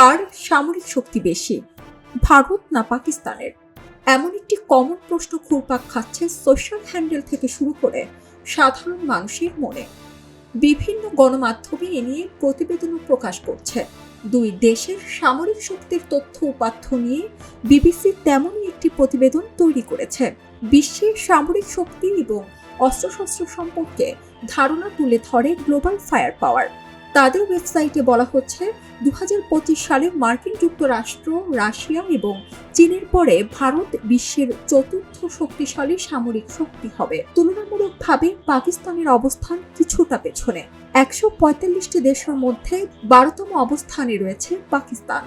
কার সামরিক শক্তি বেশি। ভারত না পাকিস্তানের? এমন একটি কমন প্রশ্ন ঘুরপাক খাচ্ছে সোশ্যাল হ্যান্ডেল থেকে শুরু করে সাধারণ মানুষের মনে। বিভিন্ন গণমাধ্যমে এ নিয়ে প্রতিবেদনও প্রকাশ করছে। দুই দেশের সামরিক শক্তির তথ্য উপাত্য নিয়ে বিবিসি তেমনই একটি প্রতিবেদন তৈরি করেছে। বিশ্বের সামরিক শক্তি এবং অস্ত্রশস্ত্র সম্পর্কে ধারণা তুলে ধরে গ্লোবাল ফায়ার পাওয়ার তাদের ওয়েবসাইটে বলা হচ্ছে দু হাজার পঁচিশ সালে মার্কিন যুক্তরাষ্ট্র, রাশিয়া এবং চীনের পরে ভারত বিশ্বের চতুর্থ শক্তিশালী সামরিক শক্তি হবে। তুলনামূলকভাবে পাকিস্তানের অবস্থান কিছুটা পেছনে। একশো পঁয়তাল্লিশটি দেশের মধ্যে বারোতম অবস্থানে রয়েছে পাকিস্তান।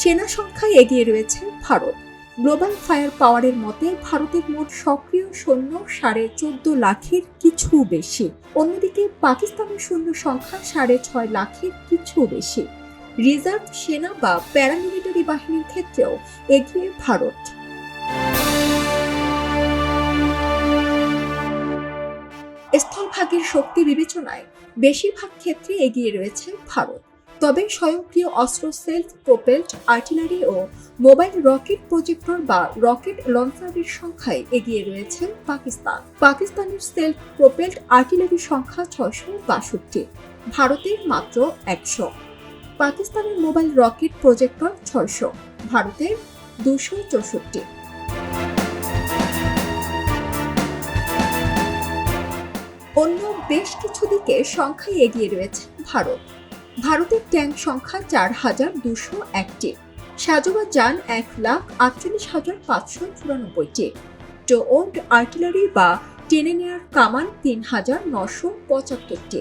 সেনা সংখ্যায় এগিয়ে রয়েছে ভারত। গ্লোবাল ফায়ার পাওয়ারের মতে, ভারতের মোট সক্রিয় সৈন্য সাড়ে চোদ্দ লাখের কিছু বেশি। অন্যদিকে, পাকিস্তানের সৈন্য সংখ্যা সাড়ে ছয় লাখের কিছু বেশি। রিজার্ভ সেনা বা প্যারামিলিটারি বাহিনীর ক্ষেত্রেও এগিয়ে ভারত। স্থলভাগের শক্তি বিবেচনায়, বেশিরভাগ ক্ষেত্রে এগিয়ে রয়েছে ভারত। তবে স্বয়ংক্রিয় অস্ত্র, সেলফ প্রোপেলড আর্টিলারি ও মোবাইল রকেট প্রজেক্টর বা রকেট লঞ্চারের সংখ্যায় এগিয়ে রয়েছে পাকিস্তান। পাকিস্তানের সেলফ প্রোপেলড আর্টিলারি সংখ্যা ছয়শো বাষট্টি, ভারতের মাত্র একশো। পাকিস্তানের মোবাইল রকেট প্রজেক্টর ছয়শো, ভারতের দুশো চৌষট্টি। অন্য বেশ কিছু দিকে সংখ্যায় এগিয়ে রয়েছে ভারত। ভারতের ট্যাঙ্ক সংখ্যা চার হাজার দুশো একটি। সাজোয়া যান এক লাখ আটচল্লিশ হাজার পাঁচশো চুরানব্বইটি। টো ওল্ড আর্টিলারি বা টেনে নেয়ার কামান তিন হাজার নশো পঁচাত্তরটি।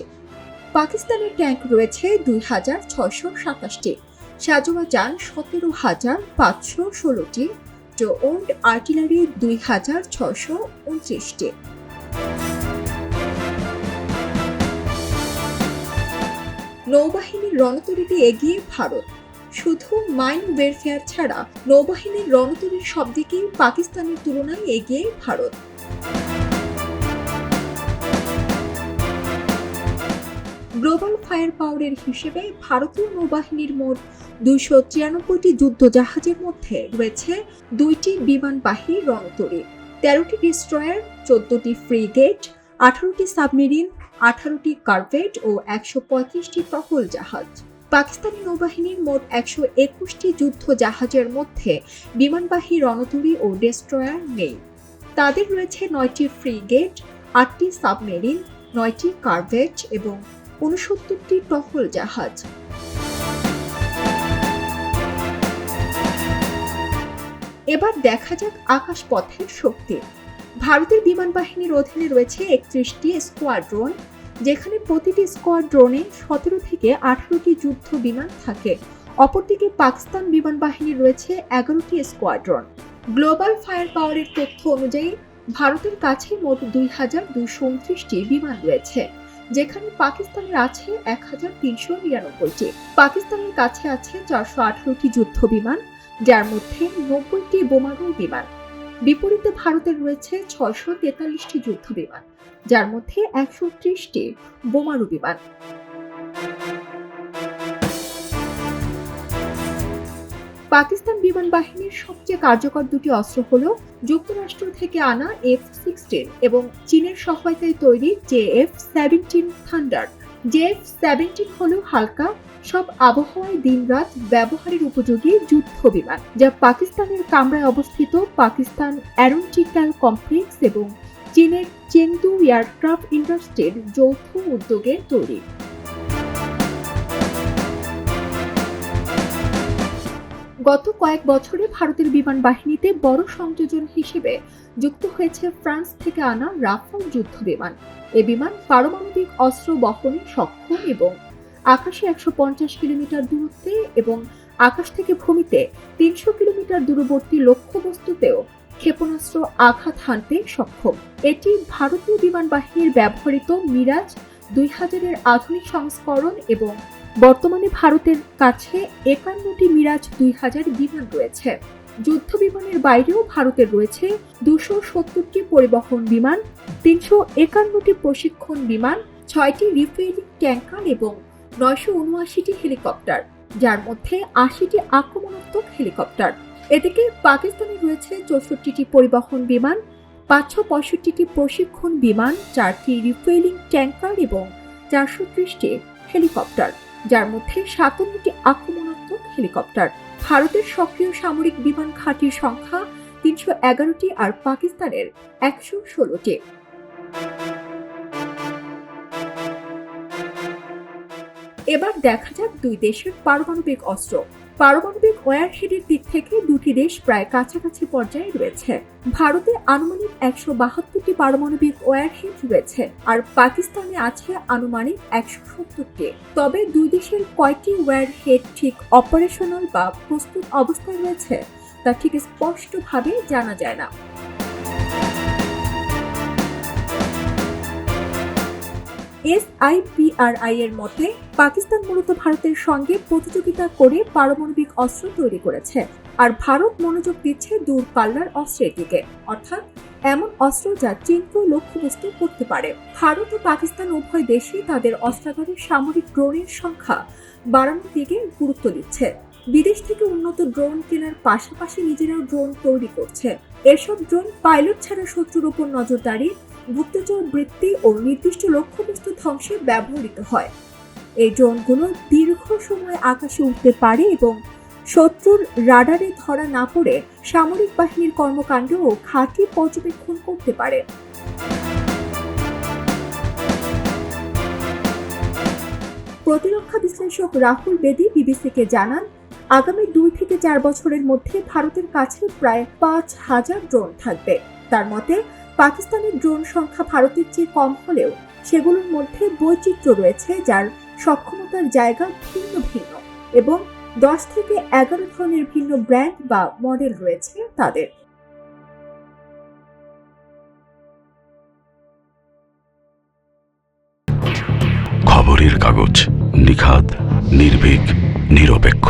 পাকিস্তানের ট্যাঙ্ক রয়েছে দুই হাজার ছয়শো সাতাশটি। সাজোয়া যান সতেরো হাজার পাঁচশো ষোলোটি। টো ওল্ড আর্টিলারি দুই হাজার ছয়শো উনত্রিশটি। নৌবাহিনীর রণতরীতে এগিয়ে ভারত। শুধু মাইন ওয়েরফেয়ার ছাড়া নৌবাহিনীর রণতরীর সব দিকেই পাকিস্তানের তুলনায় এগিয়ে ভারত। গ্লোবাল ফায়ার পাওয়ারের হিসেবে ভারতীয় নৌবাহিনীর মোট দুইশো ছিয়ানব্বইটি যুদ্ধ জাহাজের মধ্যে রয়েছে দুইটি বিমানবাহী রণতরী, তেরোটি ডিস্ট্রয়ার, চোদ্দটি ফ্রিগেট, আঠারোটি সাবমেরিন আঠারোটি কার্ভেট ও একশো পঁয়ত্রিশটি টহল জাহাজ। পাকিস্তানি নৌবাহিনীর মোট একশো একুশটি যুদ্ধ জাহাজের মধ্যে বিমানবাহী রণতরী ও ডেস্ট্রয়ার নেই। তাদের রয়েছে নয়টি ফ্রিগেট আটটি সাবমেরিন, নয়টি কার্ভেট এবং উনসত্তরটি টহল জাহাজ। এবার দেখা যাক আকাশপথের শক্তি। ভারতের বিমান বাহিনীর অধীনে রয়েছে একত্রিশটি স্কোয়াড্রন যেখানে প্রতিটি স্কোয়াড্রনে সতেরো থেকে আঠারোটি যুদ্ধ বিমান থাকে। অপরদিকে পাকিস্তান বিমান বাহিনীর রয়েছে এগারোটি স্কোয়াড্রন গ্লোবাল ফায়ার পাওয়ারের তথ্য অনুযায়ী, ভারতের কাছে মোট দুই হাজার দুইশো উনত্রিশটি বিমান রয়েছে, যেখানে পাকিস্তানের আছে এক হাজার তিনশো নিরানব্বইটি। পাকিস্তানের কাছে আছে চারশো আঠারোটি যুদ্ধ বিমান, যার মধ্যে নব্বইটি বোমারু বিমান। বিপরীতে ভারতের রয়েছে ছয়শো তেতাল্লিশটি যুদ্ধ বিমান যার মধ্যে একশো ত্রিশটি বোমারু বিমান। পাকিস্তান বিমান বাহিনীর সবচেয়ে কার্যকর দুটি অস্ত্র হল যুক্তরাষ্ট্র থেকে আনা এফ সিক্সটিন এবং চীনের সহায়তায় তৈরি J F seventeen thunder. J F seventeen হল হালকা সব আবহাওয়ায় দিনরাত ব্যবহারের উপযোগী যুদ্ধ বিমান, যা পাকিস্তানের কামরায় অবস্থিত পাকিস্তান অ্যারোনটিক্যাল কমপ্লেক্স এবং চীনের চেংদু এয়ারক্রাফট ইন্ডাস্ট্রির যৌথ উদ্যোগে তৈরি। গত কয়েক বছরে ভারতের বিমান বাহিনীতে বড় সংযোজন হিসেবে যুক্ত হয়েছে ফ্রান্স থেকে আনা রাফাল যুদ্ধ বিমান। এ বিমান পারমাণবিক অস্ত্র বহনে সক্ষম এবং আকাশে একশো পঞ্চাশ কিলোমিটার দূরত্বে এবং আকাশ থেকে ভূমিতে তিনশো কিলোমিটার দূরবর্তী লক্ষ্যবস্তুতেও ক্ষেপণাস্ত্র আঘাত হানতে সক্ষম। এটি ভারতীয় বিমান বাহিনীর ব্যবহৃত মিরাজ দুই হাজারের আধুনিক সংস্করণ এবং বর্তমানে ভারতের কাছে একান্নটি মিরাজ দুই হাজার বিমান রয়েছে। যুদ্ধ বিমানের বাইরেও ভারতের রয়েছে দুশো সত্তরটি পরিবহন বিমান, তিনশো একান্নটি প্রশিক্ষণ বিমান, ছয়টি রিফুয়েলিং ট্যাঙ্কার এবং নয়শো উনআশিটি হেলিকপ্টার, যার মধ্যে আশিটি আক্রমণাত্মক হেলিকপ্টার। এদিকে পাকিস্তানে রয়েছে চৌষট্টিটি পরিবহন বিমান, পাঁচশো পঁয়ষট্টিটি প্রশিক্ষণ বিমান, চারটি রিফুয়েলিং ট্যাঙ্কার এবং চারশো ত্রিশটি হেলিকপ্টার, যার মধ্যে সাতান্নটি আক্রমণাত্মক হেলিকপ্টার। ভারতের সক্রিয় সামরিক বিমান ঘাঁটির সংখ্যা তিনশো এগারোটি আর পাকিস্তানের একশো ষোলোটি। এবার দেখা যাক দুই দেশের পারমাণবিক অস্ত্র। পারমাণবিক ওয়ারহেডের দিক থেকে দুটি দেশ প্রায় কাছাকাছি পর্যায়ে রয়েছে। ভারতে আনুমানিক একশো বাহাত্তরটি পারমাণবিক ওয়ারহেড রয়েছে আর পাকিস্তানে আছে আনুমানিক একশো সত্তরটি। তবে দুই দেশের কয়টি ওয়ারহেড ঠিক অপারেশনাল বা প্রস্তুত অবস্থায় রয়েছে তা ঠিক স্পষ্টভাবে জানা যায় না। এসআইপিআরআই এর মতে, পাকিস্তান মূলত ভারতের সঙ্গে প্রতিযোগিতা করে পারমাণবিক অস্ত্র তৈরি করেছে, আর ভারত মনোযোগ দিচ্ছে দূরপাল্লার অস্ত্রের দিকে। অর্থাৎ, এমন অস্ত্র যা চিন্তা লক্ষ্যবস্তু করতে পারে। ভারত ও পাকিস্তান উভয় দেশই তাদের অস্ত্রাগারের সামরিক ড্রোনের সংখ্যা বাড়ানোর দিকে গুরুত্ব দিচ্ছে। বিদেশ থেকে উন্নত ড্রোন কেনার পাশাপাশি নিজেরাও ড্রোন তৈরি করছে। এসব ড্রোন পাইলট ছাড়া শত্রুর উপর নজরদারি গুপ্তচর বৃত্তি ও নির্দিষ্ট লক্ষ্যবস্তু ধ্বংসে ব্যবহৃত হয়। এই ড্রোনগুলো দীর্ঘ সময় আকাশে উঠতে পারে এবং শত্রুর রাডারে ধরা না পড়ে সামরিক বাহিনীর কর্মকাণ্ড ও ঘাঁটি পর্যবেক্ষণ করতে পারে। প্রতিরক্ষা বিশ্লেষক রাহুল বেদি বিবিসিকে জানান, আগামী দুই থেকে চার বছরের মধ্যে ভারতের কাছে প্রায় পাঁচ হাজার ড্রোন থাকবে। তার মতে পাকিস্তানের ড্রোন সংখ্যা ভারতের চেয়ে কম হলেও সেগুলোর মধ্যে বৈচিত্র্য রয়েছে যার সক্ষমতার জায়গা ভিন্ন ভিন্ন এবং দশ থেকে এগারো ধরনের ভিন্ন ব্র্যান্ড বা মডেল রয়েছে তাদের। খবরের কাগজ নিখাদ, নির্ভীক, নিরপেক্ষ।